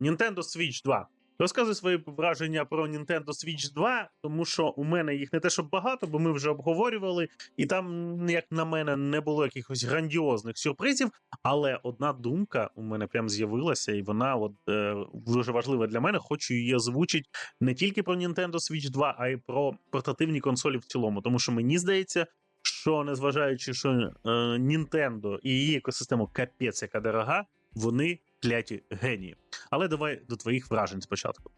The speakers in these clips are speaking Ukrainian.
Nintendo Switch 2. Розказуй свої враження про Nintendo Switch 2, тому що у мене їх не те, щоб багато, бо ми вже обговорювали, і там, як на мене, не було якихось грандіозних сюрпризів. Але одна думка у мене прям з'явилася, і вона от е, дуже важлива для мене. Хочу її озвучити не тільки про Nintendo Switch 2, а й про портативні консолі в цілому. Тому що мені здається, що незважаючи, що е, Nintendo і її екосистема капець, яка дорога, вони кляті генії. Але давай до твоїх вражень спочатку.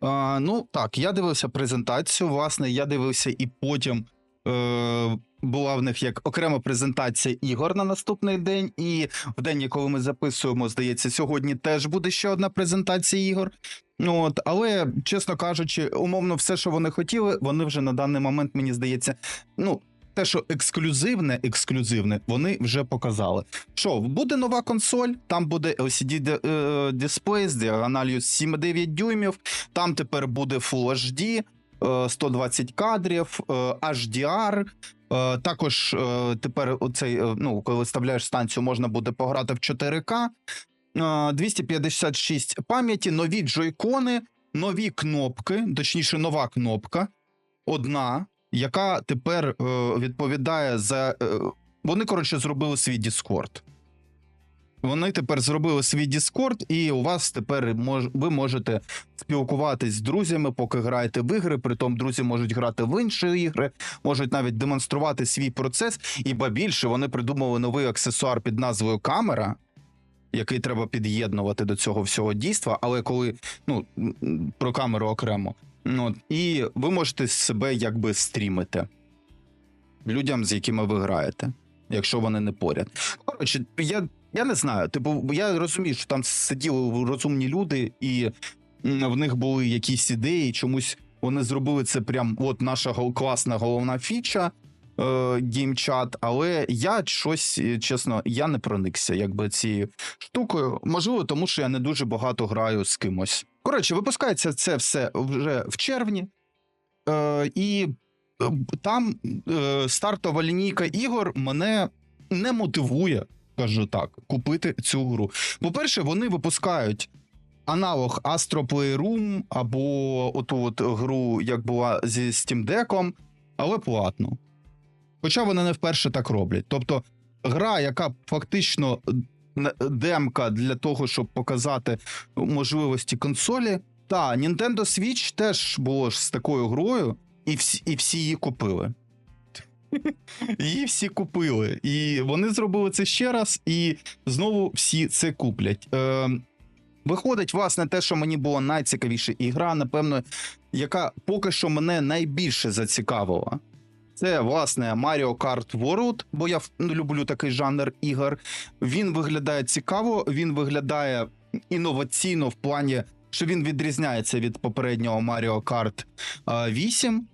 А, ну так, я дивився презентацію. Власне, я дивився, і потім е, була в них як окрема презентація ігор на наступний день. І в день, коли ми записуємо, здається, сьогодні теж буде ще одна презентація ігор. От, але, чесно кажучи, умовно, все, що вони хотіли, вони вже на даний момент, мені здається, ну. Те, що ексклюзивне, ексклюзивне, вони вже показали. Що буде нова консоль, там буде LCD е, дисплей з діагональю 7,9 дюймів, там тепер буде Full HD, е, 120 кадрів, е, HDR. е, Також е, тепер оцей, е, ну, коли вставляєш станцію, можна буде пограти в 4К. е, 256 пам'яті, нові джойкони, нові кнопки, точніше, нова кнопка. Одна, яка тепер е, відповідає за. Е, вони, коротше, зробили свій Discord. Вони тепер зробили свій Discord, і у вас тепер мож, ви можете спілкуватись з друзями, поки граєте в ігри. Притом друзі можуть грати в інші ігри, можуть навіть демонструвати свій процес. І ба більше вони придумали новий аксесуар під назвою камера, який треба під'єднувати до цього всього дійства. Але коли ну про камеру окремо, от, і ви можете себе якби стрімити людям, з якими ви граєте, якщо вони не поряд. Коротше, я, я не знаю. Типу, я розумію, що там сиділи розумні люди, і в них були якісь ідеї. Чомусь вони зробили це прям от наша класна головна фіча. Е, Геймчат, але я щось, е, чесно, я не проникся якби цією штукою. Можливо, тому що я не дуже багато граю з кимось. Коротше, випускається це все вже в червні, е, і е, там е, стартова лінійка ігор мене не мотивує, кажу так, купити цю гру. По-перше, вони випускають аналог Astro Playroom або оту от гру, як була зі Steam Deck, але платно. Хоча вони не вперше так роблять. Тобто, гра, яка фактично демка для того, щоб показати можливості консолі. Та, Nintendo Switch теж було ж з такою грою, і всі, і всі її купили. Її всі купили. І вони зробили це ще раз, і знову всі це куплять. Е, виходить, власне, те, що мені було найцікавіше, і гра, напевно, яка поки що мене найбільше зацікавила. Це, власне, Mario Kart World, бо я люблю такий жанр ігор. Він виглядає цікаво, він виглядає інноваційно в плані, що він відрізняється від попереднього Mario Kart 8.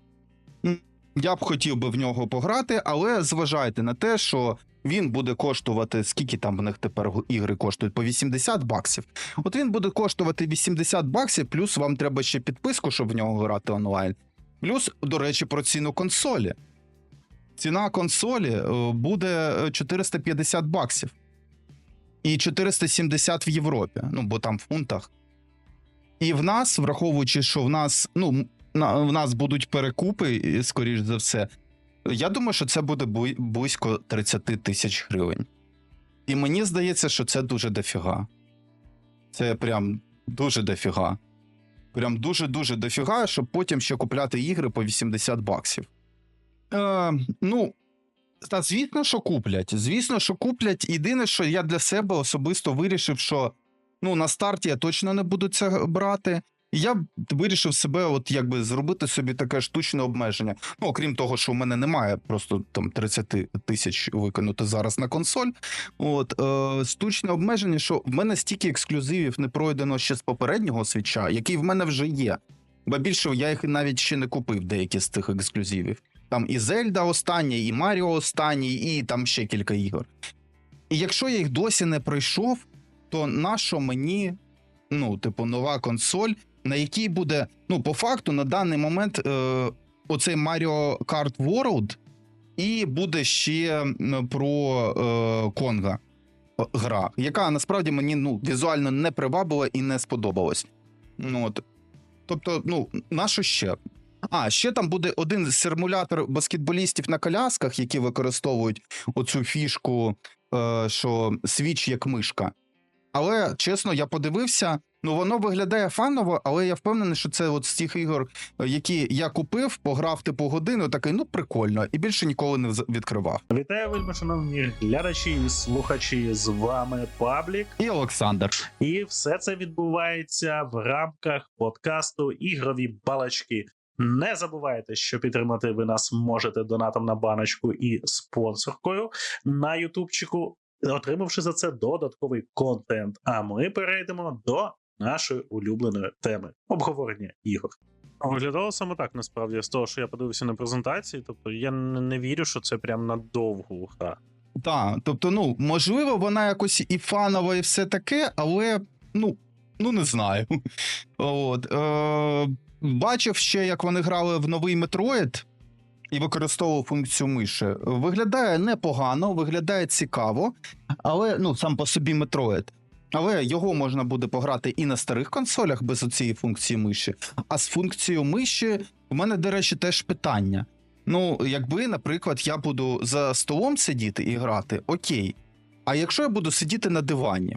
Я б хотів би в нього пограти, але зважайте на те, що він буде коштувати, скільки там в них тепер ігри коштують? По 80 баксів. От він буде коштувати 80 баксів, плюс вам треба ще підписку, щоб в нього грати онлайн. Плюс, до речі, про ціну консолі. Ціна консолі е, буде е, 450 баксів. І 470 в Європі, ну бо там в фунтах. І в нас, враховуючи, що в нас, ну, в нас будуть перекупи, скоріш за все, я думаю, що це буде близько 30 тисяч гривень. І мені здається, що це дуже дофіга. Це прям дуже дофіга. Прям дуже-дуже дофіга, щоб потім ще купляти ігри по 80 баксів. Е, ну, та звісно, що куплять. Звісно, що куплять. Єдине, що я для себе особисто вирішив, що ну, на старті я точно не буду це брати. Я вирішив себе, от якби зробити собі таке штучне обмеження. Ну, окрім того, що в мене немає просто там 30 тисяч викинути зараз на консоль. От е, штучне обмеження, що в мене стільки ексклюзивів не пройдено ще з попереднього свіча, який в мене вже є. Бо більше я їх навіть ще не купив, деякі з тих ексклюзивів. Там і Зельда остання, і Маріо останній, і там ще кілька ігор. І якщо я їх досі не пройшов, то нащо мені, ну, типу, нова консоль, на якій буде, ну, по факту, на даний момент е, оцей Mario Kart World, і буде ще про е, Конга. гра, яка насправді мені ну, візуально не привабила і не сподобалась. Ну, от. Тобто, ну, на що ще? А, ще там буде один симулятор баскетболістів на колясках, які використовують оцю фішку, е, що свіч як мишка. Але чесно, я подивився. Ну, воно виглядає фаново, але я впевнений, що це от з тих ігор, які я купив, пограв типу годину, такий, ну прикольно, і більше ніколи не відкривав. Вітаю, вельми шановні глядачі і слухачі. З вами Паблік. І Олександр. І все це відбувається в рамках подкасту Ігрові балачки. Не забувайте, що підтримати ви нас можете донатом на баночку і спонсоркою на Ютубчику, отримавши за це додатковий контент. А ми перейдемо до нашої улюбленої теми обговорення ігор. Виглядало саме так насправді з того, що я подивився на презентації. Тобто я не не вірю, що це прям на довгу гра. Так, тобто, ну, можливо, вона якось і фанова, і все таке, але ну, ну не знаю. От, е, бачив ще, як вони грали в новий Метроїд і використовував функцію миші. Виглядає непогано, виглядає цікаво, але ну, сам по собі Метроїд. Але його можна буде пограти і на старих консолях без цієї функції миші. А з функцією миші у мене, до речі, теж питання. Ну, якби, наприклад, я буду за столом сидіти і грати, окей. А якщо я буду сидіти на дивані,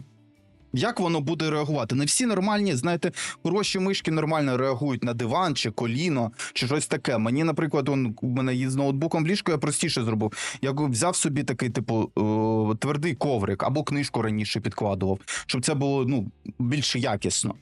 як воно буде реагувати? Не всі нормальні, знаєте, хороші мишки нормально реагують на диван чи коліно, чи щось таке. Мені, наприклад, он, у мене є з ноутбуком в ліжку, я простіше зробив. Я взяв собі такий, типу, е, твердий коврик або книжку раніше підкладував, щоб це було ну, більш якісно.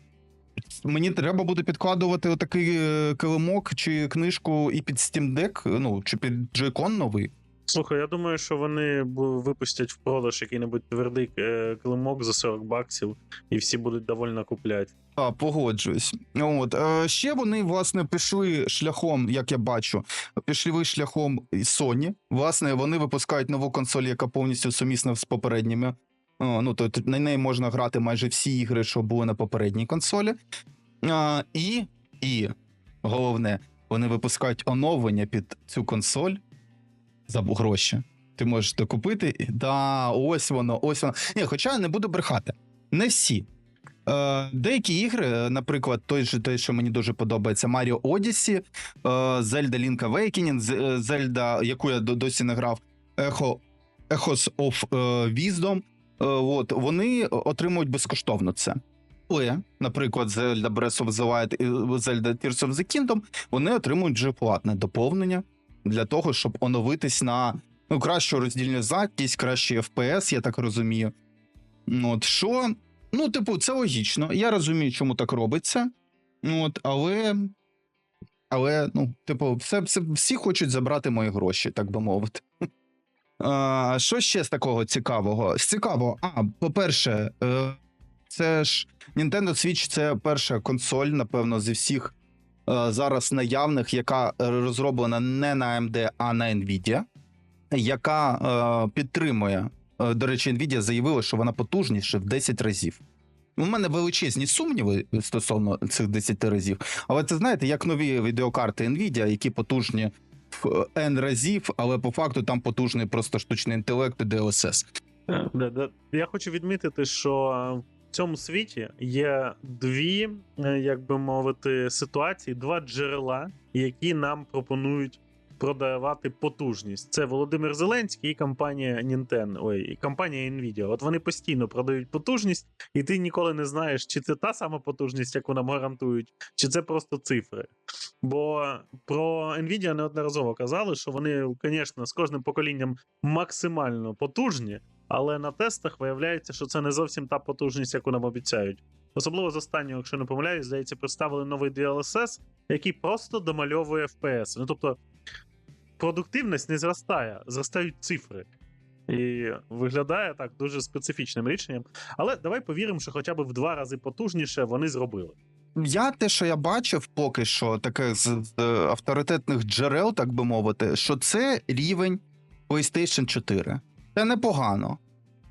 Мені треба буде підкладувати отакий е, килимок чи книжку і під Steam Deck, ну, чи під Joy-Con новий. Слухай, я думаю, що вони випустять в продаж який-небудь твердий е, килимок за 40 баксів, і всі будуть довольно купляти. А, погоджуюсь. От е, ще вони власне пішли шляхом, як я бачу, пішли шляхом Sony. Власне, вони випускають нову консоль, яка повністю сумісна з попередніми. О, ну, то на неї можна грати майже всі ігри, що були на попередній консолі. А, і, і головне, вони випускають оновлення під цю консоль за гроші. Ти можеш докупити. Да, ось воно, ось воно. Ні, хоча не буду брехати. Не всі. Е, деякі ігри, е, наприклад, той же той, що мені дуже подобається, Mario Odyssey, е, Zelda Link Awakening, е, Zelda, яку я досі не грав, Echo, Echoes of Wisdom. От, вони отримують безкоштовно це. Але, наприклад, Zelda Breath of the Wild і Zelda Tears of the Kingdom, вони отримують вже платне доповнення для того, щоб оновитись на ну, кращу роздільну здатність, кращий FPS, я так розумію. Ну, От що Ну, типу, це логічно. Я розумію, чому так робиться. Ну, От, але. Але, ну, типу, все, все, всі хочуть забрати мої гроші, так би мовити. А, що ще з такого цікавого? З цікавого, а, по-перше, е, це ж Nintendo Switch це перша консоль, напевно, зі всіх зараз наявних, яка розроблена не на AMD, а на Nvidia, яка е, підтримує Е, До речі, Nvidia заявила, що вона потужніша в 10 разів. У мене величезні сумніви стосовно цих 10 разів. Але це знаєте, як нові відеокарти Nvidia, які потужні в N разів, але по факту там потужний просто штучний інтелект і DLSS. Е. Я хочу відмітити, що цьому світі є дві, е, як би мовити, ситуації, два джерела, які нам пропонують продавати потужність. Це Володимир Зеленський і компанія Nintendo, ой, компанія Nvidia. От вони постійно продають потужність, і ти ніколи не знаєш, чи це та сама потужність, яку нам гарантують, чи це просто цифри. Бо про Nvidia неодноразово казали, що вони, звісно, з кожним поколінням максимально потужні, але на тестах виявляється, що це не зовсім та потужність, яку нам обіцяють. Особливо з останнього, якщо не помиляюсь, здається, представили новий DLSS, який просто домальовує FPS. Ну тобто продуктивність не зростає, зростають цифри. І виглядає так дуже специфічним рішенням. Але давай повіримо, що хоча б в два рази потужніше вони зробили. Я те, що я бачив поки що, таке з, з е, авторитетних джерел, так би мовити, що це рівень PlayStation 4. Це непогано.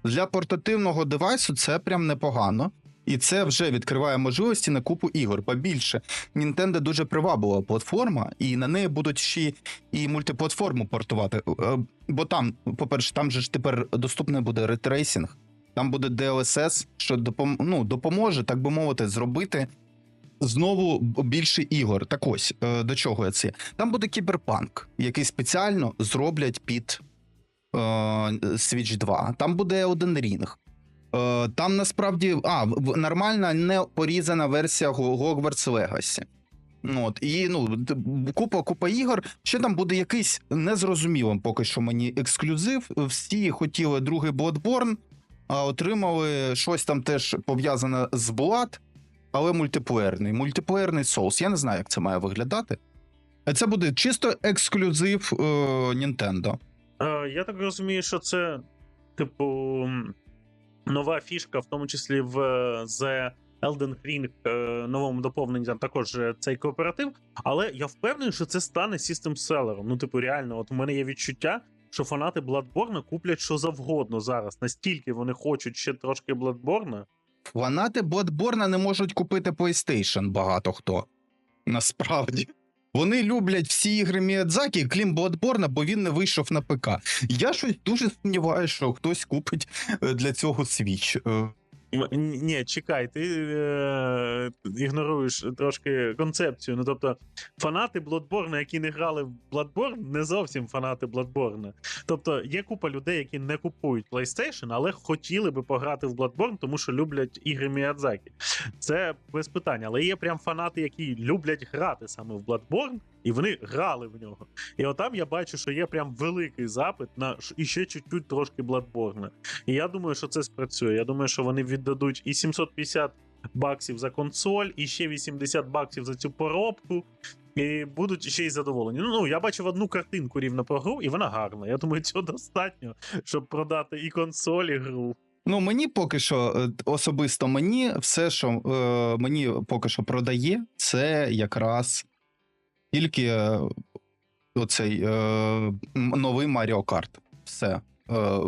Для портативного девайсу це прям непогано. І це вже відкриває можливості на купу ігор. Побільше Nintendo дуже приваблива платформа, і на неї будуть ще і мультиплатформу портувати. Е, Бо там, по-перше, там же ж тепер доступний буде ретрейсінг. Там буде DLSS, що допом... ну, допоможе, так би мовити, зробити знову більше ігор. Так ось е, до чого я це? Там буде кіберпанк, який спеціально зроблять під Switch 2. Там буде один рінг. Е, там насправді а, нормальна не порізана версія Hogwarts Legacy. Ну, От, і ну, купа, купа ігор. Ще там буде якийсь незрозумілим поки що мені ексклюзив. Всі хотіли другий Bloodborne, а отримали щось там теж пов'язане з Blood, але мультиплеєрний. Мультиплеєрний соус. Я не знаю, як це має виглядати. Це буде чисто ексклюзив е, Nintendo. Е, я так розумію, що це, типу, нова фішка, в тому числі в е, The Elden Ring е, новому доповненні там також е, цей кооператив. Але я впевнений, що це стане систем селером. Ну, типу, реально, от у мене є відчуття, що фанати Bloodborne куплять що завгодно зараз. Настільки вони хочуть ще трошки Bloodborne. Фанати Bloodborne не можуть купити PlayStation багато хто. Насправді. Вони люблять всі ігри Міядзакі, крім Bloodborne, бо він не вийшов на ПК. Я щось дуже сумніваюся, що хтось купить е, для цього Switch. Ні, чекай, ти е, ігноруєш трошки концепцію. Ну тобто, фанати Bloodborne, які не грали в Bloodborne, не зовсім фанати Bloodborne. Тобто, є купа людей, які не купують PlayStation, але хотіли би пограти в Bloodborne, тому що люблять ігри Міядзакі. Це без питання. Але є прям фанати, які люблять грати саме в Bloodborne, і вони грали в нього. І отам я бачу, що є прям великий запит на і ще чуть-чуть трошки Bloodborne. І я думаю, що це спрацює. Я думаю, що вони віддадуть і 750 баксів за консоль, і ще 80 баксів за цю поробку. І будуть ще й задоволені. Ну, ну я бачив одну картинку рівно про гру, і вона гарна. Я думаю, цього достатньо, щоб продати і консоль, і гру. Ну, мені поки що, е, особисто мені, все, що е, мені поки що продає, це якраз тільки е, оцей е, новий Mario Kart. Все. Е,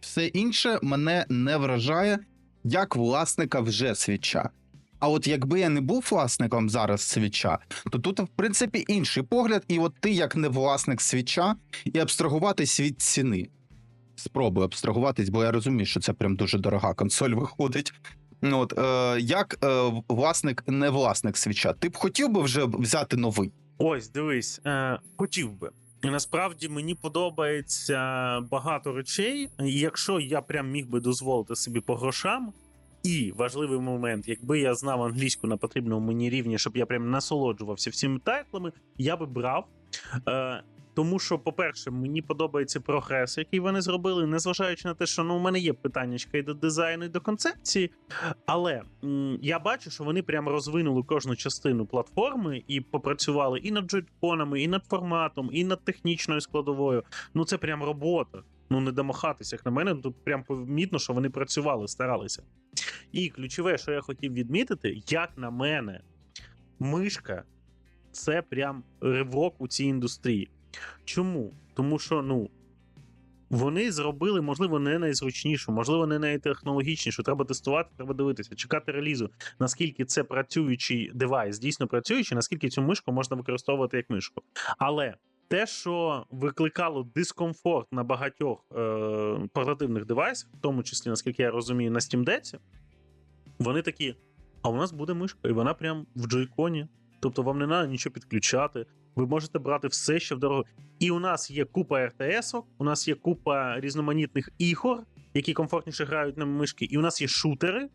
все інше мене не вражає як власника вже свіча. А от якби я не був власником зараз свіча, то тут, в принципі, інший погляд, і от ти, як не власник свіча, і абстрагуватись від ціни. Спробую абстрагуватись, бо я розумію, що це прям дуже дорога консоль виходить. Ну, От, е, як е, власник, не власник свіча, ти б хотів би вже взяти новий? Ось, дивись, е, хотів би. Насправді мені подобається багато речей. Якщо я прям міг би дозволити собі по грошам, і важливий момент, якби я знав англійську на потрібному мені рівні, щоб я прям насолоджувався всіми тайтлами, я би брав. Е, тому що, по-перше, мені подобається прогрес, який вони зробили, незважаючи на те, що ну, у мене є питання і до дизайну, і до концепції. Але м, я бачу, що вони прям розвинули кожну частину платформи і попрацювали і над джойконами, і над форматом, і над технічною складовою. Ну це прям робота. Ну не домахатися. Як на мене, тут прям помітно, що вони працювали, старалися. І ключове, що я хотів відмітити, як на мене, мишка це прям ривок у цій індустрії. Чому? Тому що, ну. Вони зробили, можливо, не найзручнішу, можливо, не найтехнологічнішу. Треба тестувати, треба дивитися, чекати релізу, наскільки це працюючий девайс, дійсно працюючий, наскільки цю мишку можна використовувати як мишку. Але те, що викликало дискомфорт на багатьох е- портативних девайсах, в тому числі, наскільки я розумію, на Steam Deck, вони такі: а у нас буде мишка, і вона прям в джойконі. Тобто вам не треба нічого підключати. Ви можете брати все, що в дорогу. І у нас є купа РТС, у нас є купа різноманітних ігор, які комфортніше грають на мишки, і у нас є шутери.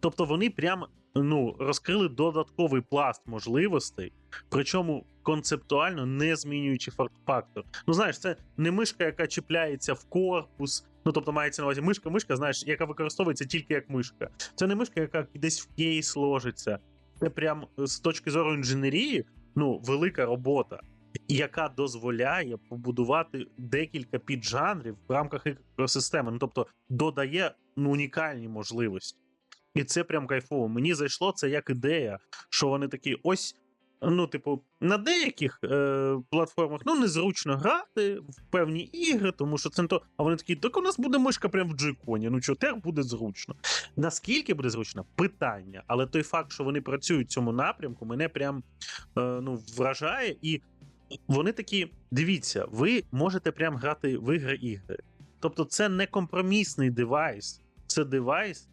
Тобто вони прям ну, розкрили додатковий пласт можливостей, причому концептуально не змінюючи фактор. Ну, знаєш, це не мишка, яка чіпляється в корпус. Ну, тобто мається на увазі мишка, мишка, знаєш, яка використовується тільки як мишка. Це не мишка, яка десь в кейс ложиться. Це прям з точки зору інженерії, ну, велика робота, яка дозволяє побудувати декілька піджанрів в рамках екосистеми. Ну, тобто додає ну, унікальні можливості. І це прям кайфово. Мені зайшло це як ідея, що вони такі: ось, ну, типу, на деяких е, платформах ну, незручно грати в певні ігри, тому що це не то. А вони такі, так у нас буде мишка прямо в джойконі. Ну що, тепер буде зручно. Наскільки буде зручно? Питання. Але той факт, що вони працюють в цьому напрямку, мене прям е, ну, вражає. І вони такі: дивіться, ви можете прям грати в ігри ігри. Тобто, це не компромісний девайс. це девайс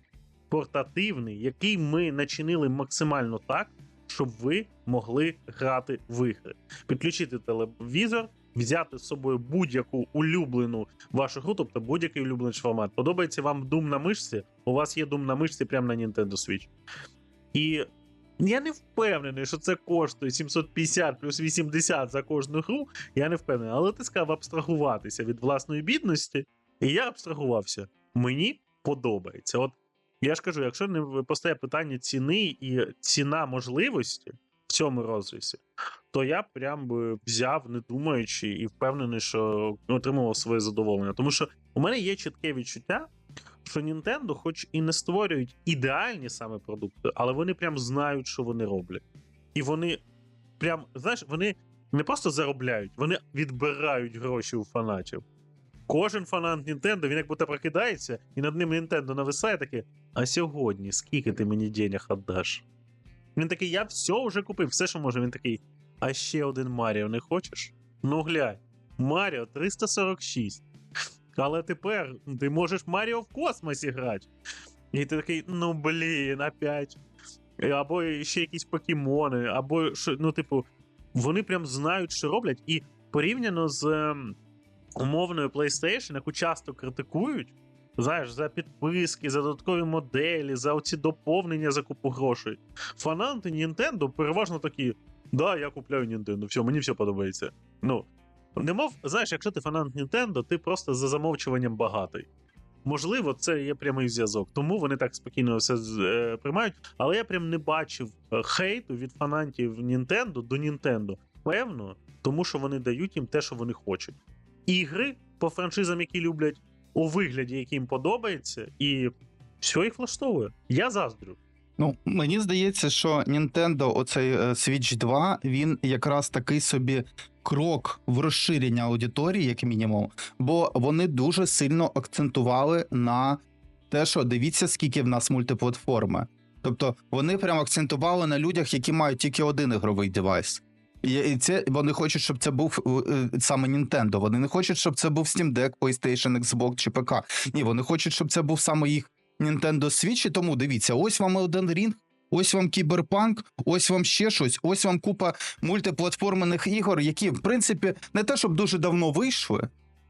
портативний, який ми начинили максимально так, щоб ви могли грати в ігри. Підключити телевізор, взяти з собою будь-яку улюблену вашу гру, тобто будь-який улюблений формат. Подобається вам Doom на мишці? У вас є Doom на мишці прямо на Nintendo Switch. І я не впевнений, що це коштує 750 плюс 80 за кожну гру. Я не впевнений, але ти сказав абстрагуватися від власної бідності, і я абстрагувався. Мені подобається. От я ж кажу, якщо не постає питання ціни і ціна можливості в цьому розрізі, то я прям би взяв, не думаючи, і впевнений, що отримував своє задоволення. Тому що у мене є чітке відчуття, що Nintendo, хоч і не створюють ідеальні саме продукти, але вони прям знають, що вони роблять. І вони прям, знаєш, вони не просто заробляють, вони відбирають гроші у фанатів. Кожен фанат Nintendo, він як будто прокидається, і над ним Nintendo нависає таке: а сьогодні скільки ти мені денег віддаш? Він такий, я все вже купив, все, що може. Він такий, а ще один Маріо не хочеш? Ну глянь, Маріо 346. Але тепер ти можеш Маріо в космосі грати. І ти такий, ну блін, опять. Або ще якісь покемони, або що, ну, типу, вони прям знають, що роблять, і порівняно з ем, умовною PlayStation, яку часто критикують, знаєш, за підписки, за додаткові моделі, за оці доповнення за купу грошей. Фанати Nintendo переважно такі: да, я купляю Nintendo, все, мені все подобається. Ну, немов, знаєш, якщо ти фанат Nintendo, ти просто за замовчуванням багатий. Можливо, це є прямий зв'язок, тому вони так спокійно все е, приймають. Але я прям не бачив е, хейту від фанатів Nintendo до Nintendo. Певно, тому що вони дають їм те, що вони хочуть. Ігри по франшизам, які люблять, у вигляді, який їм подобається, і все їх влаштовує. Я заздрю. Ну, мені здається, що Nintendo, оцей е, Switch 2, він якраз такий собі крок в розширення аудиторії, як мінімум, бо вони дуже сильно акцентували на те, що дивіться, скільки в нас мультиплатформи. Тобто вони прям акцентували на людях, які мають тільки один ігровий девайс. І, це вони хочуть, щоб це був е, саме Nintendo. Вони не хочуть, щоб це був Steam Deck, PlayStation, Xbox чи ПК. Ні, вони хочуть, щоб це був саме їх Nintendo Switch, і тому дивіться, ось вам Elden Ring, ось вам Кіберпанк, ось вам ще щось, ось вам купа мультиплатформених ігор, які, в принципі, не те, щоб дуже давно вийшли,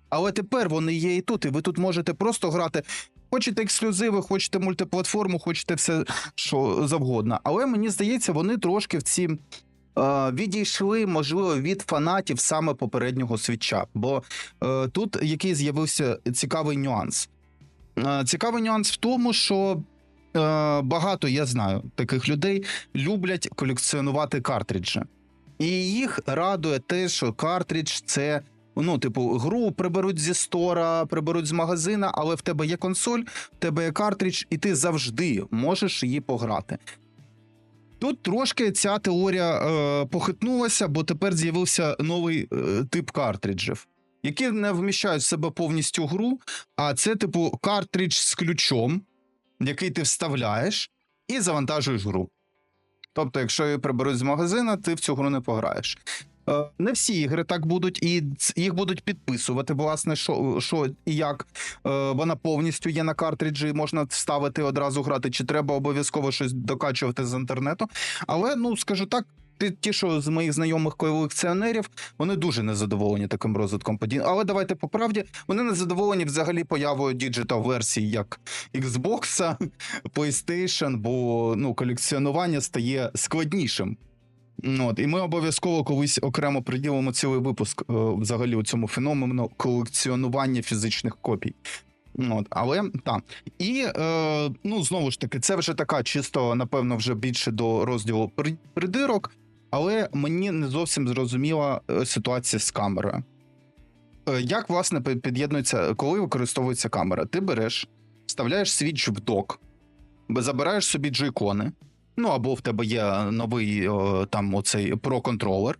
але тепер вони є і тут, і ви тут можете просто грати. Хочете ексклюзиви, хочете мультиплатформу, хочете все що завгодно. Але мені здається, вони трошки в ці. Е, Відійшли, можливо, від фанатів саме попереднього свіча. Бо е, тут який з'явився цікавий нюанс. Е, Цікавий нюанс в тому, що багато я знаю таких людей люблять колекціонувати картриджі. І їх радує те, що картридж це. Ну, типу, гру приберуть зі стора, приберуть з магазина, але в тебе є консоль, в тебе є картридж, і ти завжди можеш її пограти. Тут трошки ця теорія е, похитнулася, бо тепер з'явився новий е, тип картриджів, які не вміщають в себе повністю гру, а це, типу, картридж з ключом, який ти вставляєш, і завантажуєш гру. Тобто, якщо її приберуть з магазина, ти в цю гру не пограєш. Е, Не всі ігри так будуть, і їх будуть підписувати, власне, що, що і як. Е, Вона повністю є на картриджі, можна вставити одразу грати, чи треба обов'язково щось докачувати з інтернету. Але, ну скажу так, ті, що з моїх знайомих колекціонерів, вони дуже незадоволені таким розвитком подій. Але давайте по правді, вони незадоволені взагалі появою діджитал версій як Xbox, PlayStation, бо ну, колекціонування стає складнішим. От, і ми обов'язково колись окремо приділимо цілий випуск е, взагалі у цьому феномену колекціонування фізичних копій. От, але так. І е, ну, знову ж таки, це вже така чисто, напевно, вже більше до розділу придирок, але мені не зовсім зрозуміла е, ситуація з камерою. Е, як, власне, під'єднується, коли використовується камера? Ти береш, вставляєш свіч в док, забираєш собі джойкони, ну або в тебе є новий там оцей про-контролер.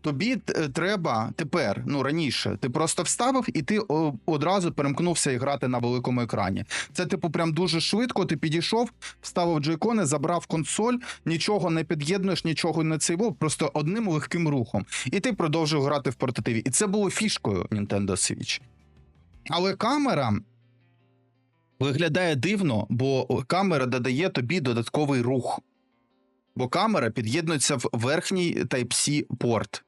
Тобі треба тепер, ну раніше, ти просто вставив і ти одразу перемкнувся і грати на великому екрані. Це, типу, прям дуже швидко. Ти підійшов, вставив джойкони, забрав консоль, нічого не під'єднуєш, нічого не цейвов, просто одним легким рухом. І ти продовжив грати в портативі. І це було фішкою Nintendo Switch. Але камера. Виглядає дивно, бо камера додає тобі додатковий рух. Бо камера під'єднується в верхній Type-C порт.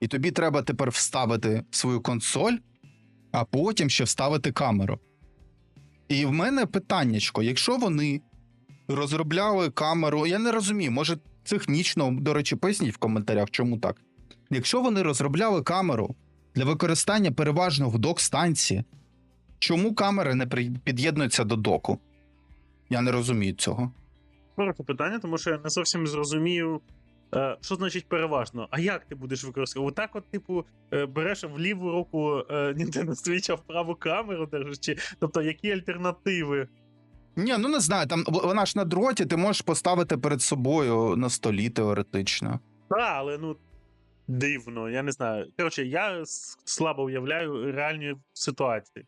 І тобі треба тепер вставити свою консоль, а потім ще вставити камеру. І в мене питаннячко: якщо вони розробляли камеру, я не розумію, може технічно, до речі, поясніть в коментарях, чому так. Якщо вони розробляли камеру для використання переважно в док-станції, чому камери не під'єднуються до доку? Я не розумію цього. Коротке питання, тому що я не зовсім зрозумію, е, що значить переважно. А як ти будеш використовувати? Отак, от, типу, е, береш в ліву руку е, Nintendo Switch, а в праву камеру держиш? Чи... Тобто, які альтернативи? Ні, ну не знаю, там вона ж на дроті, ти можеш поставити перед собою на столі теоретично. Так, але ну. Дивно, я не знаю. Коротше, я слабо уявляю реальні ситуації.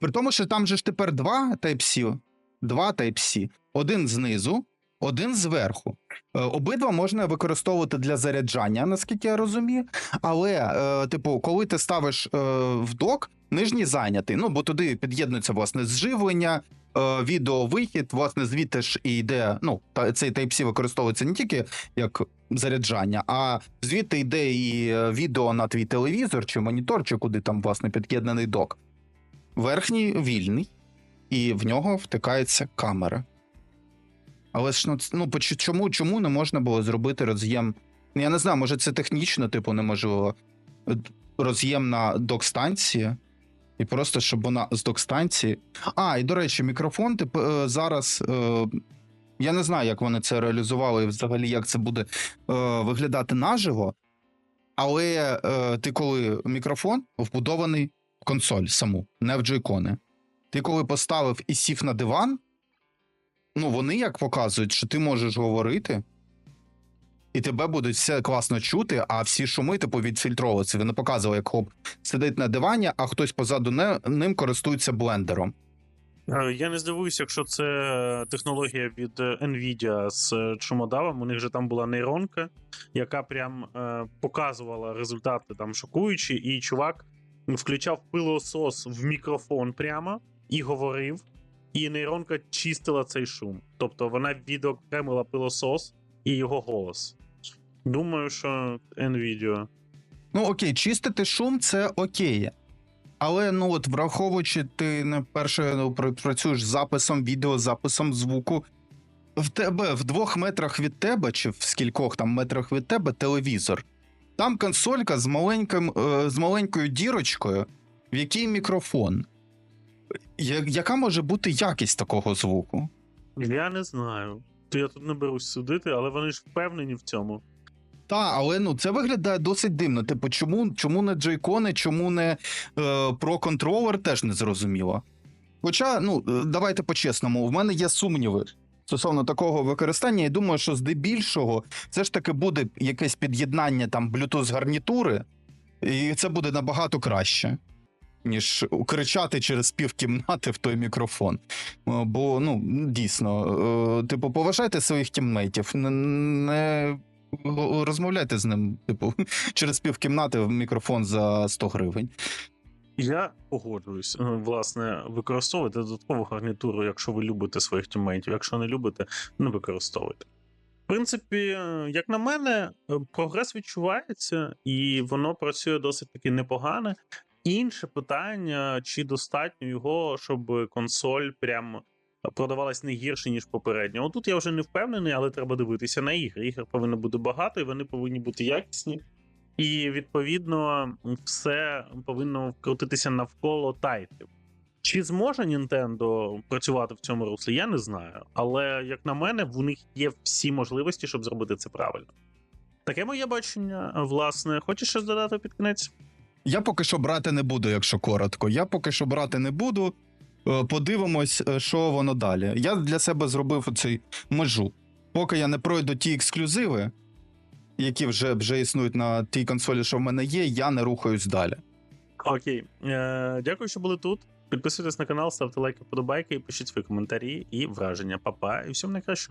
При тому, що там же ж тепер два Type-C, два Type-C, один знизу, один зверху. Е, Обидва можна використовувати для заряджання, наскільки я розумію. Але, е, типу, коли ти ставиш е, в док, нижній зайнятий. Ну, бо туди під'єднується власне зживлення, е, відеовихід, власне, звідти ж і йде. Ну, та, цей Type-C використовується не тільки як заряджання, а звідти йде і е, відео на твій телевізор чи монітор, чи куди там, власне, під'єднаний док. Верхній вільний, і в нього втикається камера. Але ж ну, ну чому, чому не можна було зробити роз'єм? Я не знаю, може це технічно, типу, неможливо. Роз'єм на док-станції, і просто щоб вона з док-станції. А, і до речі, мікрофон тип, е, зараз. Е, я не знаю, як вони це реалізували, і взагалі, як це буде е, виглядати наживо. Але ти, коли мікрофон вбудований консоль саму, не в джойкони. Ти коли поставив і сів на диван, ну вони як показують, що ти можеш говорити, і тебе будуть все класно чути, а всі шуми типу відфільтровуватися. Вони показували, як хоп сидить на дивані, а хтось позаду не, ним користується блендером. Я не здивуюся, якщо це технологія від е, Nvidia з е, чумодавом. У них же там була нейронка, яка прям е, показувала результати там шокуючі, і чувак включав пилосос в мікрофон прямо і говорив, і нейронка чистила цей шум. Тобто вона відокремила пилосос і його голос. Думаю, що Nvidia. Ну окей, чистити шум це окей. Але ну от враховуючи, ти не перше ну, працюєш з записом відео, записом звуку. В тебе в двох метрах від тебе, чи в скількох там метрах від тебе телевізор. Там консолька з маленьким, е, з маленькою дірочкою, в якій мікрофон. Я, яка може бути якість такого звуку? Я не знаю. То я тут не берусь судити, але вони ж впевнені в цьому. Та, але ну це виглядає досить дивно. Типу, чому, чому не джойкони, чому не е, про контролер, теж не зрозуміло. Хоча, ну, е, давайте по-чесному, в мене є сумніви стосовно такого використання, і думаю, що здебільшого це ж таки буде якесь під'єднання там Bluetooth гарнітури, і це буде набагато краще. Ніж кричати через півкімнати в той мікрофон. Е, Бо, ну, дійсно, е, типу, поважайте своїх тіммейтів, не розмовляйте з ним, типу, через півкімнати в мікрофон за 100 гривень. Я погоджуюсь. Е, Власне, використовуйте додаткову гарнітуру, якщо ви любите своїх тімейтів. Якщо не любите, не використовуйте. В принципі, е, як на мене, е, прогрес відчувається, і воно працює досить таки непогано. Інше питання: чи достатньо його, щоб консоль прям продавалась не гірше, ніж попередньо. Отут я вже не впевнений, але треба дивитися на ігри. Ігор повинно бути багато, і вони повинні бути якісні. І відповідно все повинно крутитися навколо тайтлів. Чи зможе Nintendo працювати в цьому руслі, я не знаю. Але як на мене, в них є всі можливості, щоб зробити це правильно. Таке моє бачення. Власне, хочеш щось додати під кінець? Я поки що брати не буду, якщо коротко. Я поки що брати не буду. Е, Подивимось, е, що воно далі. Я для себе зробив цей межу. Поки я не пройду ті ексклюзиви, які вже, вже існують на тій консолі, що в мене є, я не рухаюсь далі. Окей, е, дякую, що були тут. Підписуйтесь на канал, ставте лайки, вподобайки, пишіть свої коментарі і враження. Па-па, і всім найкращого.